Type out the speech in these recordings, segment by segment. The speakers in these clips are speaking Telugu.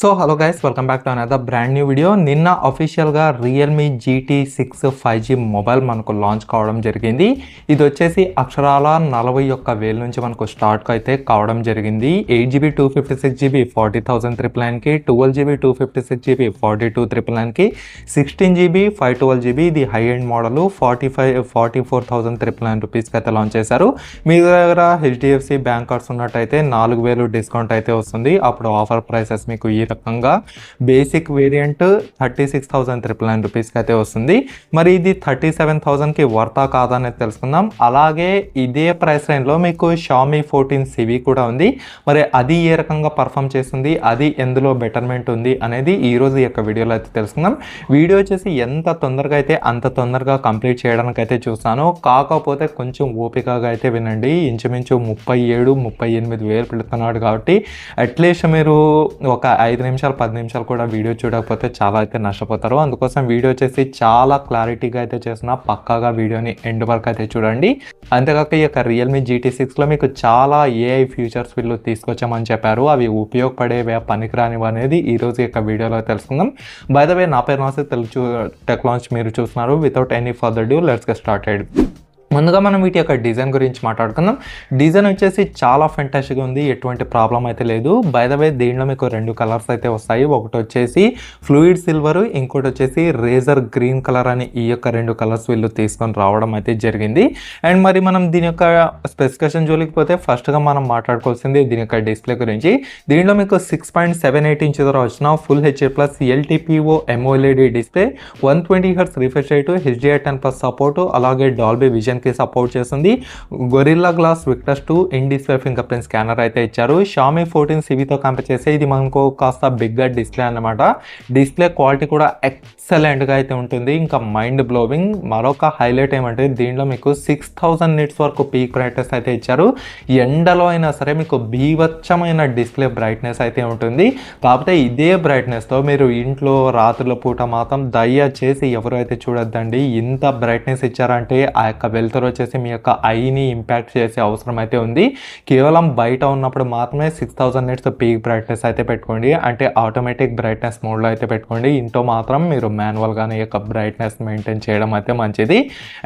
So hello guys welcome back to another brand new video నిన్న అఫీషియల్గా Realme GT six five G mobile మనకు లాంచ్ కావడం జరిగింది. ఇది వచ్చేసి అక్షరాల నలభై ఒక్క వేల నుంచి మనకు స్టార్ట్ అయితే కావడం జరిగింది. Eight GB two fifty six GB forty thousand triple నైన్కి twelve GB two fifty six GB forty two triple నైన్కి sixteen GB five twelve GB ఇది high end model forty five forty four thousand triple nine రూపీస్కి అయితే లాంచ్ చేశారు. మీ దగ్గర హెచ్డిఎఫ్సి బ్యాంక్ కార్డ్స్ ఉన్నట్టయితే నాలుగు వేలు డిస్కౌంట్ అయితే వస్తుంది. అప్పుడు ఆఫర్ ప్రైసెస్ మీకు ఈ రకంగా basic variant thirty six thousand triple nine రూపీస్కి అయితే వస్తుంది. మరి ఇది థర్టీ సెవెన్ థౌసండ్కి వర్తా కాదనేది తెలుసుకుందాం. అలాగే ఇదే ప్రైస్ రేంజ్లో మీకు షామీ ఫోర్టీన్ సివి కూడా ఉంది. మరి అది ఏ రకంగా పర్ఫామ్ చేస్తుంది? అది ఎందులో బెటర్మెంట్ ఉంది? అనేది ఈరోజు ఈ యొక్క వీడియోలో అయితే తెలుసుకుందాం. వీడియో వచ్చేసి ఎంత తొందరగా అయితే అంత తొందరగా కంప్లీట్ చేయడానికి అయితే చూస్తాను కాకపోతే కొంచెం ఓపికగా అయితే వినండి. ఇంచుమించు ముప్పై ఏడు ముప్పై ఎనిమిది వేలు పెడుతున్నాడు కాబట్టి అట్లీస్ట్ మీరు ఒక ఐదు నిమిషాలు పది నిమిషాలు కూడా వీడియో చూడకపోతే చాలా అయితే నష్టపోతారు. అందుకోసం వీడియో వచ్చేసి చాలా క్లారిటీగా అయితే చేసిన పక్కాగా వీడియోని ఎండ్ వరకు అయితే చూడండి. అంతేకాక ఈ యొక్క రియల్మీ జీటీ సిక్స్లో మీకు చాలా ఏఐ ఫ్యూచర్స్ వీళ్ళు తీసుకొచ్చామని చెప్పారు. అవి ఉపయోగపడేవే పనికిరానివి అనేది ఈరోజు యొక్క వీడియోలో తెలుసుకుందాం. బై ద వే నా పేరు నాసి తెలుగు టెక్ లాంచ్ మీరు చూస్తున్నారు. Without any further due let's get started ముందుగా మనం వీటి యొక్క డిజైన్ గురించి మాట్లాడుకుందాం. డిజైన్ వచ్చేసి చాలా ఫెంటాస్టిక్గా ఉంది. ఎటువంటి ప్రాబ్లం అయితే లేదు. బై ద వే దీనిలో మీకు రెండు కలర్స్ అయితే వస్తాయి. ఒకటి వచ్చేసి ఫ్లూయిడ్ సిల్వర్ ఇంకోటి వచ్చేసి రేజర్ గ్రీన్ కలర్ అని ఈ యొక్క రెండు కలర్స్ వీళ్ళు తీసుకొని రావడం అయితే జరిగింది. అండ్ మరి మనం దీని యొక్క స్పెసిఫికేషన్ జోలికి పోతే ఫస్ట్గా మనం మాట్లాడుకోవాల్సింది దీని యొక్క డిస్ప్లే గురించి. దీనిలో మీకు six point seven eight inch ద్వారా వచ్చిన full HA plus LTPO MOLED display one twenty hertz refresh rate HDR ten plus support అలాగే డాల్బీ విజన్ కి సపోర్ట్ చేస్తుంది. Gorilla Glass Victus two in display fingerprint scanner అయితే ఇచ్చారు. షామీ ఫోర్టీన్ సివితో కంపేర్ చేస్తే ఇది మనకు కాస్త బిగ్గర్ డిస్ప్లే అన్నమాట. డిస్ప్లే క్వాలిటీ కూడా ఎక్సలెంట్గా అయితే ఉంటుంది. ఇంకా మైండ్ బ్లోవింగ్ మరొక హైలైట్ ఏమంటే దీనిలో మీకు సిక్స్ థౌసండ్ నిట్స్ వరకు పీక్ బ్రైట్నెస్ అయితే ఇచ్చారు. ఎండలో అయినా సరే మీకు బీవచ్చమైన డిస్ప్లే బ్రైట్నెస్ అయితే ఉంటుంది. కాకపోతే ఇదే బ్రైట్నెస్తో మీరు ఇంట్లో రాత్రుల పూట మాత్రం దయచేసి చేసి ఎవరైతే చూడొద్దండి ఇంత బ్రైట్నెస్ ఇచ్చారంటే ఆ యొక్క వెలుతురు వచ్చేసి మీ యొక్క ఐని ఇంపాక్ట్ చేసే అవసరం అయితే ఉంది. కేవలం బయట ఉన్నప్పుడు మాత్రమే six thousand nits peak brightness అయితే పెట్టుకోండి. అంటే ఆటోమేటిక్ బ్రైట్నెస్ మోడ్లో అయితే పెట్టుకోండి. ఇంట్లో మాత్రం మీరు మాన్యువల్గానే యొక్క బ్రైట్నెస్ మెయింటైన్ చేయడం అయితే మంచిది.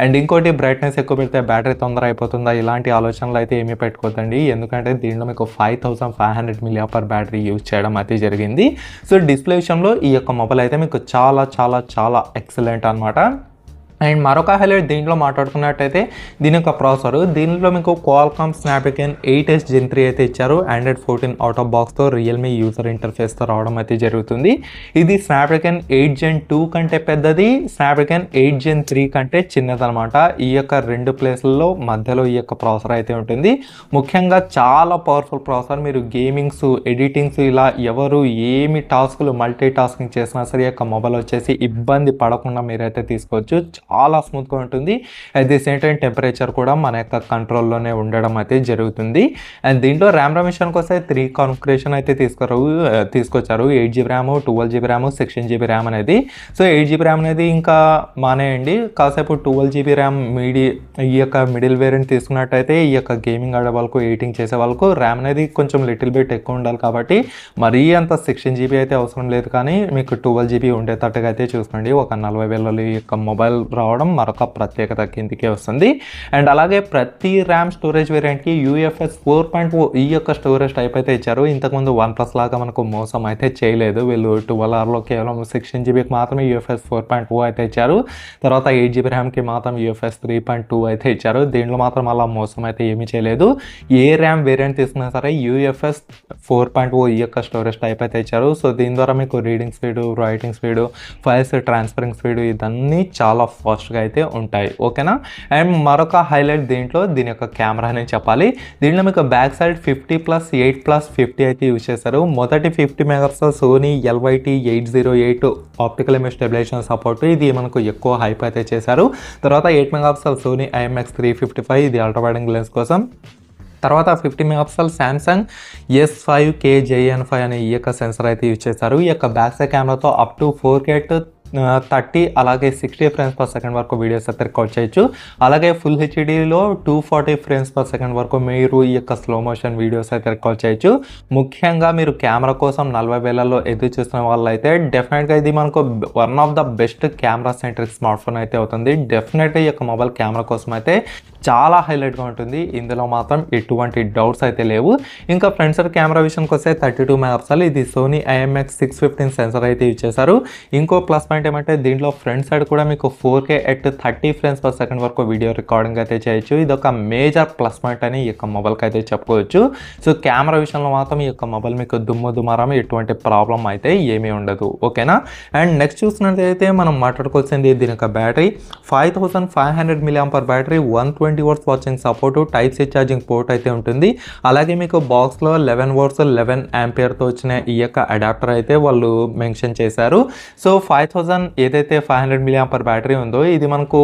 అండ్ ఇంకోటి బ్రైట్నెస్ ఎక్కువ పెడితే బ్యాటరీ తొందర అయిపోతుందా? ఇలాంటి ఆలోచనలు అయితే ఏమీ పెట్టుకోదండి ఎందుకంటే దీంట్లో మీకు five thousand five hundred milliampere battery use చేయడం అయితే జరిగింది. సో డిస్ప్లే విషయంలో ఈ యొక్క మొబైల్ అయితే మీకు చాలా చాలా చాలా ఎక్సలెంట్ అనమాట అండ్ మరొక హైలైట్ దీంట్లో మాట్లాడుకున్నట్టయితే దీని యొక్క ప్రాసెసర్. దీనిలో మీకు Qualcomm Snapdragon eight S Gen three అయితే ఇచ్చారు. ఆండ్రాయిడ్ ఫోర్టీన్ అవుట్ ఆఫ్ బాక్స్తో రియల్మీ యూజర్ ఇంటర్ఫేస్తో రావడం అయితే జరుగుతుంది. ఇది స్నాప్డ్రాగన్ ఎయిట్ జెన్ టూ కంటే పెద్దది. స్నాప్డ్రాగన్ ఎయిట్ జెన్ త్రీ కంటే చిన్నదనమాట. ఈ యొక్క రెండు ప్లేస్లలో మధ్యలో ఈ యొక్క ప్రాసెసర్ అయితే ఉంటుంది. ముఖ్యంగా చాలా పవర్ఫుల్ ప్రాసెసర్. మీరు గేమింగ్స్ ఎడిటింగ్స్ ఇలా ఎవరు ఏమి టాస్కులు మల్టీ టాస్కింగ్ చేసినా సరే ఈ యొక్క మొబైల్ వచ్చేసి ఇబ్బంది పడకుండా మీరైతే తీసుకోవచ్చు. చాలా స్మూత్గా ఉంటుంది. At the same time temperature కూడా మన యొక్క కంట్రోల్లోనే ఉండడం అయితే జరుగుతుంది. అండ్ దీంట్లో ర్యామ్ ర్యామ్ విషయానికి వస్తే త్రీ కాన్ఫిగరేషన్ అయితే తీసుకురావు తీసుకొచ్చారు. Eight GB RAM twelve GB RAM sixteen GB RAM అనేది. సో ఎయిట్ జీబీ ర్యామ్ అనేది ఇంకా మానేయండి. కాసేపు ట్వెల్వ్ జీబీ ర్యామ్ మీడి ఈ యొక్క మిడిల్ వేరియంట్ తీసుకున్నట్టయితే ఈ యొక్క గేమింగ్ ఆడే వాళ్ళకు ఎయిటింగ్ చేసే వాళ్ళకు ర్యామ్ అనేది కొంచెం లిటిల్ బిట్ ఎక్కువ ఉండాలి కాబట్టి మరీ అంత సిక్స్టీన్ జీబీ అయితే అవసరం లేదు కానీ మీకు ట్వెల్వ్ జీబీ ఉండేటట్టుగా అయితే చూసుకోండి. ఒక నలభై వేల ఈ యొక్క మొబైల్ రావడం మరొక ప్రత్యేకత కిందికే వస్తుంది. అండ్ అలాగే ప్రతి ర్యామ్ స్టోరేజ్ వేరియంట్కి యూఎఫ్ఎస్ ఫోర్ పాయింట్ ఓ ఈ యొక్క స్టోరేజ్ టైప్ అయితే ఇచ్చారు. ఇంతకుముందు వన్ ప్లస్ లాగా మనకు మోసం అయితే చేయలేదు. వీళ్ళు ట్వెల్వ్ ఆర్లో కేవలం సిక్స్టీన్ జీబీకి మాత్రమే యూఎఫ్ఎస్ ఫోర్ పాయింట్ ఓ అయితే ఇచ్చారు. తర్వాత ఎయిట్ జీబీ ర్యామ్కి మాత్రం యూఎఫ్ఎస్ త్రీ పాయింట్ టూ అయితే ఇచ్చారు. దీంట్లో మాత్రం అలా మోసం అయితే ఏమీ చేయలేదు. ఏ ర్యామ్ వేరియంట్ తీసుకున్నా సరే యూఎఫ్ఎస్ ఫోర్ పాయింట్ ఓ ఈ యొక్క స్టోరేజ్ టైప్ అయితే ఇచ్చారు. సో దీని ద్వారా మీకు reading speed writing speed files transferring speed ఇదన్నీ చాలా ఫాస్ట్గా అయితే ఉంటాయి. ఓకేనా అండ్ మరొక హైలైట్ దీంట్లో దీని యొక్క కెమెరా అని చెప్పాలి. దీంట్లో మీకు back side fifty plus eight plus fifty అయితే యూజ్ చేశారు. మొదటి fifty megapixel Sony LYT eight zero eight optical image stabilisation support ఇది మనకు ఎక్కువ హైప్ అయితే చేశారు. తర్వాత eight megapixel Sony IMX three fifty five ఇది అల్ట్రావైడింగ్ లెన్స్ కోసం. తర్వాత fifty megapixel Samsung S five K JN five అనే ఈ యొక్క సెన్సర్ అయితే యూజ్ చేశారు. ఈ యొక్క బ్యాక్ సైడ్ కెమెరాతో up to four K at thirty అలాగే సిక్స్టీ ఫ్రేమ్స్ పర్ సెకండ్ వరకు వీడియోస్ అయితే రికార్డ్ చేయొచ్చు. అలాగే full హెచ్డీలో two forty frames per second వరకు మీరు ఈ యొక్క స్లో మోషన్ వీడియోస్ అయితే రికార్డ్ చేయొచ్చు. ముఖ్యంగా మీరు కెమెరా కోసం నలభై వేలలో ఎదురు చూస్తున్న వాళ్ళైతే డెఫినెట్గా ఇది మనకు one of the best camera centric smartphone అయితే అవుతుంది. డెఫినెట్గా ఈ యొక్క మొబైల్ కెమెరా కోసం అయితే చాలా హైలైట్గా ఉంటుంది. ఇందులో మాత్రం ఎటువంటి డౌట్స్ అయితే లేవు. ఇంకా ఫ్రంట్ సైడ్ కెమెరా విషయానికి వస్తే థర్టీ టూ మెగాపిక్సెల్. ఇది Sony IMX six fifteen sensor అయితే యూజ్ చేశారు ఇంకో ప్లస్ పాయింట్ ఏమంటే దీంట్లో ఫ్రంట్ సైడ్ కూడా మీకు four K at thirty frames per second వరకు వీడియో రికార్డింగ్ అయితే చేయొచ్చు. ఇది ఒక మేజర్ ప్లస్ పాయింట్ అని ఈ యొక్క మొబైల్కి అయితే చెప్పుకోవచ్చు. సో కెమెరా విషయంలో మాత్రం ఈ యొక్క మొబైల్ మీకు దుమ్ము దుమారం ఎటువంటి ప్రాబ్లం అయితే ఏమీ ఉండదు. ఓకేనా? అండ్ నెక్స్ట్ చూసినట్లయితే మనం మాట్లాడుకోవాల్సింది దీని యొక్క battery. Five thousand five hundred milliampere battery one twenty twenty watts watching support type C charging port అయితే ఉంటుంది. అలాగే మీకు బాక్స్లో లెవెన్ వర్స్ లెవెన్ యాంపియర్తో వచ్చిన ఈ యొక్క అడాప్టర్ అయితే వాళ్ళు మెన్షన్ చేశారు. సో ఫైవ్ థౌజండ్ ఏదైతే five hundred million per battery ఉందో ఇది మనకు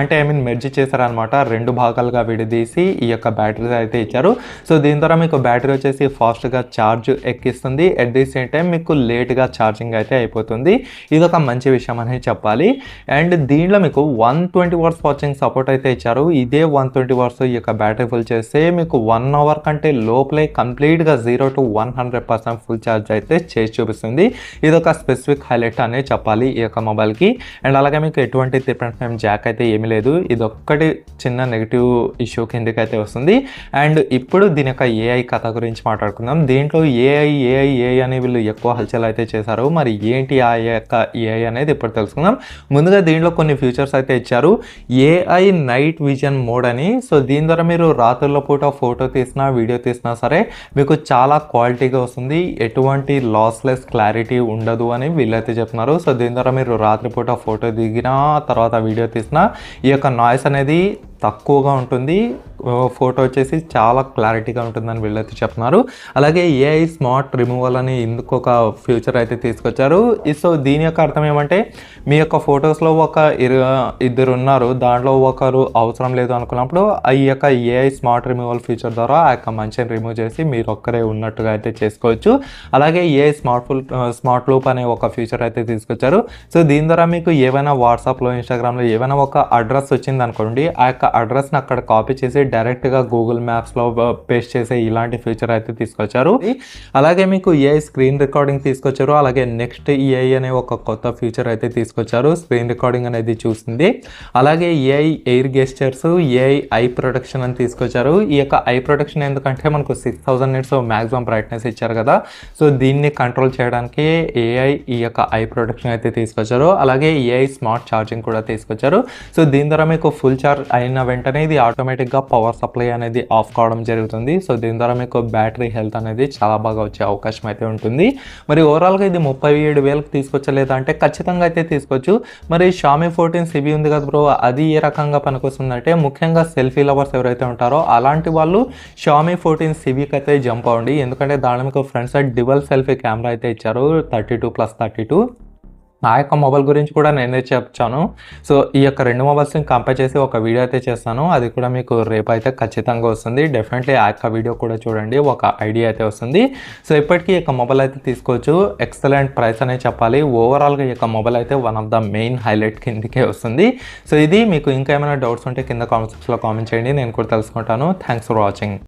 అంటే ఐ మీన్ మెర్జ్ చేశారనమాట రెండు భాగాలుగా విడదీసి ఈ యొక్క బ్యాటరీస్ అయితే ఇచ్చారు. సో దీని ద్వారా మీకు బ్యాటరీ వచ్చేసి ఫాస్ట్గా ఛార్జ్ ఎక్కిస్తుంది. అట్ ది సేమ్ టైం మీకు లేట్గా ఛార్జింగ్ అయితే అయిపోతుంది. ఇది ఒక మంచి విషయం అనేది చెప్పాలి. అండ్ దీంట్లో మీకు one twenty watts watching support అయితే ఇచ్చారు. ఇదే వన్ ట్వంటీ వర్స్ ఈ యొక్క బ్యాటరీ ఫుల్ చేస్తే మీకు వన్ అవర్ కంటే లోపలే కంప్లీట్గా zero to one hundred percent full charge అయితే చేసి చూపిస్తుంది. ఇది ఒక స్పెసిఫిక్ హైలైట్ అనేది చెప్పాలి ఈ యొక్క మొబైల్కి. అండ్ అలాగే మీకు ఎటువంటి త్రిప్రెంట్ ఫైవ్ జాక్ అయితే ఏమీ లేదు. ఇది ఒక్కటి చిన్న నెగిటివ్ ఇష్యూ కిందకైతే వస్తుంది. అండ్ ఇప్పుడు దీని యొక్క ఏఐ కథ గురించి మాట్లాడుకుందాం. దీంట్లో ఏఐ ఏఐ ఏఐ అని వీళ్ళు ఎక్కువ హల్చల్ అయితే చేశారు. మరి ఏంటి ఆ యొక్క ఏఐ అనేది ఇప్పుడు తెలుసుకుందాం. ముందుగా దీంట్లో కొన్ని ఫీచర్స్ అయితే ఇచ్చారు. ఏఐ నైట్ విజన్ మోడ్ అని. సో దీని ద్వారా మీరు రాత్రుల పూట ఫోటో తీసినా వీడియో తీసినా సరే మీకు చాలా క్వాలిటీగా వస్తుంది. ఎటువంటి లాస్లెస్ క్లారిటీ ఉండదు అని వీళ్ళైతే చెప్తున్నారు. సో దీని ద్వారా మీరు రాత్రిపూట ఫోటో దిగినా తర్వాత వీడియో తీసినా ఈ యొక్క నాయిస్ అనేది తక్కువగా ఉంటుంది. ఫోటో వచ్చేసి చాలా క్లారిటీగా ఉంటుందని వీళ్ళైతే చెప్తున్నారు. అలాగే ఏఐ స్మార్ట్ రిమూవల్ అని ఇందుకొక ఫ్యూచర్ అయితే తీసుకొచ్చారు. సో దీని యొక్క అర్థం ఏమంటే మీ యొక్క ఫొటోస్లో ఒక ఇరు ఇద్దరు ఉన్నారు. దాంట్లో ఒకరు అవసరం లేదు అనుకున్నప్పుడు ఆ ఈ యొక్క ఏఐ స్మార్ట్ రిమూవల్ ఫీచర్ ద్వారా ఆ యొక్క మంచిని రిమూవ్ చేసి మీరు ఒక్కరే ఉన్నట్టుగా అయితే చేసుకోవచ్చు. అలాగే AI smart full smart loop అనే ఒక ఫీచర్ అయితే తీసుకొచ్చారు. సో దీని ద్వారా మీకు ఏవైనా వాట్సాప్లో ఇన్స్టాగ్రామ్లో ఏవైనా ఒక అడ్రస్ వచ్చింది అనుకోండి ఆ యొక్క అడ్రస్ని అక్కడ కాపీ చేసి డైరెక్ట్గా గూగుల్ మ్యాప్స్లో పేస్ట్ చేసే ఇలాంటి ఫీచర్ అయితే తీసుకొచ్చారు. అలాగే మీకు ఏఐ స్క్రీన్ రికార్డింగ్ తీసుకొచ్చారు అలాగే నెక్స్ట్ ఏఐ అనే ఒక కొత్త ఫీచర్ అయితే తీసుకొచ్చారు స్క్రీన్ రికార్డింగ్ అనేది చూస్తుంది అలాగే AI air gestures AI eye protection అని తీసుకొచ్చారు. ఈ యొక్క ఐ ప్రొటెక్షన్ ఎందుకంటే మనకు six thousand nits maximum brightness ఇచ్చారు కదా. సో దీన్ని కంట్రోల్ చేయడానికి ఏఐ ఈ యొక్క ఐ ప్రొటెక్షన్ అయితే తీసుకొచ్చారు. అలాగే ఏఐ స్మార్ట్ ఛార్జింగ్ కూడా తీసుకొచ్చారు. సో దీని ద్వారా మీకు ఫుల్ ఛార్జ్ అయిన వెంటనే ఇది ఆటోమేటిక్గా పవర్ పవర్ సప్లై అనేది ఆఫ్ కావడం జరుగుతుంది. సో దీని ద్వారా మీకు బ్యాటరీ హెల్త్ అనేది చాలా బాగా వచ్చే అవకాశం అయితే ఉంటుంది. మరి ఓవరాల్గా ఇది ముప్పై ఏడు వేలకు తీసుకొచ్చలేదా అంటే ఖచ్చితంగా అయితే తీసుకోవచ్చు. మరి షామీ ఫోర్టీన్ సిబి ఉంది కదా బ్రో అది ఏ రకంగా పనికొస్తుందంటే ముఖ్యంగా సెల్ఫీ లవర్స్ ఎవరైతే ఉంటారో అలాంటి వాళ్ళు షామీ ఫోర్టీన్ సిబికి అయితే జంప్ అవ్వండి. ఎందుకంటే దాని మీకు front side dual selfie camera అయితే ఇచ్చారు thirty two plus thirty two. ఆ యొక్క మొబైల్ గురించి కూడా నేనే చెప్తాను. సో ఈ యొక్క రెండు మొబైల్స్ని కంపేర్ చేసి ఒక వీడియో అయితే చేస్తాను. అది కూడా మీకు రేపు అయితే ఖచ్చితంగా వస్తుంది. డెఫినెట్లీ ఆ యొక్క వీడియో కూడా చూడండి. ఒక ఐడియా అయితే వస్తుంది. సో ఇప్పటికీ ఈ యొక్క మొబైల్ అయితే తీసుకోవచ్చు. ఎక్సలెంట్ ప్రైస్ అనే చెప్పాలి. ఓవరాల్గా ఈ యొక్క మొబైల్ అయితే one of the main highlight కిందకే వస్తుంది. సో ఇది మీకు ఇంకా ఏమైనా డౌట్స్ ఉంటే కింద కామెంట్ సెక్షన్లో కామెంట్ చేయండి. నేను కూడా తెలుసుకుంటాను. Thanks for watching